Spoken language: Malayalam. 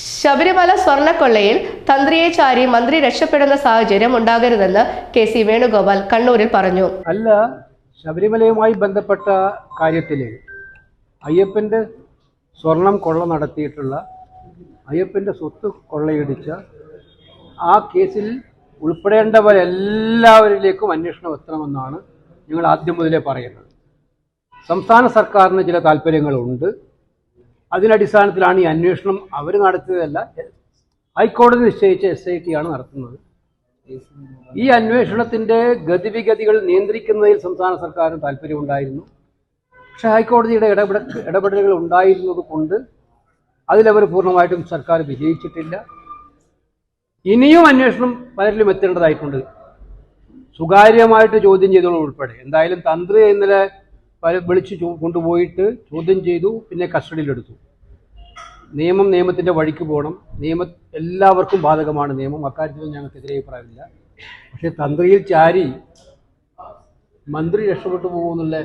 ശബരിമല സ്വർണക്കൊള്ളയിൽ തന്ത്രിയെ ചാരി മന്ത്രി രക്ഷപ്പെടുന്ന സാഹചര്യം ഉണ്ടാകരുതെന്ന് കെ സി വേണുഗോപാൽ കണ്ണൂരിൽ പറഞ്ഞു. അല്ല ശബരിമലയുമായി ബന്ധപ്പെട്ട കാര്യത്തിൽ അയ്യപ്പന്റെ സ്വർണം കൊള്ള നടത്തിയിട്ടുള്ള അയ്യപ്പന്റെ സ്വത്ത് കൊള്ളയിടിച്ച ആ കേസിൽ ഉൾപ്പെടേണ്ടവരെല്ലാവരിലേക്കും അന്വേഷണം എത്തണമെന്നാണ് ഞങ്ങൾ ആദ്യം മുതലേ പറയുന്നത്. സംസ്ഥാന സർക്കാരിന് ചില താല്പര്യങ്ങളുണ്ട് അതിനടിസ്ഥാനത്തിലാണ് ഈ അന്വേഷണം അവർ നടത്തിയതല്ല. ഹൈക്കോടതി നിശ്ചയിച്ച എസ് ഐ ടി ആണ് നടത്തുന്നത്. ഈ അന്വേഷണത്തിന്റെ ഗതിവിഗതികൾ നിയന്ത്രിക്കുന്നതിൽ സംസ്ഥാന സർക്കാരിന് താല്പര്യമുണ്ടായിരുന്നു. പക്ഷേ ഹൈക്കോടതിയുടെ ഇടപെട ഇടപെടലുകൾ ഉണ്ടായിരുന്നത് കൊണ്ട് അതിലവർ പൂർണമായിട്ടും സർക്കാർ വിജയിച്ചിട്ടില്ല. ഇനിയും അന്വേഷണം പലരിലും എത്തേണ്ടതായിട്ടുണ്ട്. സ്വകാര്യമായിട്ട് ചോദ്യം ചെയ്തോളും ഉൾപ്പെടെ. എന്തായാലും തന്ത്രി ഇന്നലെ വിളിച്ച് കൊണ്ടുപോയിട്ട് ചോദ്യം ചെയ്തു പിന്നെ കസ്റ്റഡിയിലെടുത്തു. നിയമം നിയമത്തിന്റെ വഴിക്ക് പോകണം. നിയമ എല്ലാവർക്കും ബാധകമാണ് നിയമം. അക്കാര്യത്തിൽ ഞങ്ങൾക്കെതിരെ അഭിപ്രായമില്ല. പക്ഷേ തന്ത്രിയിൽ ചാരി മന്ത്രി രക്ഷപ്പെട്ടു പോകുമെന്നുള്ള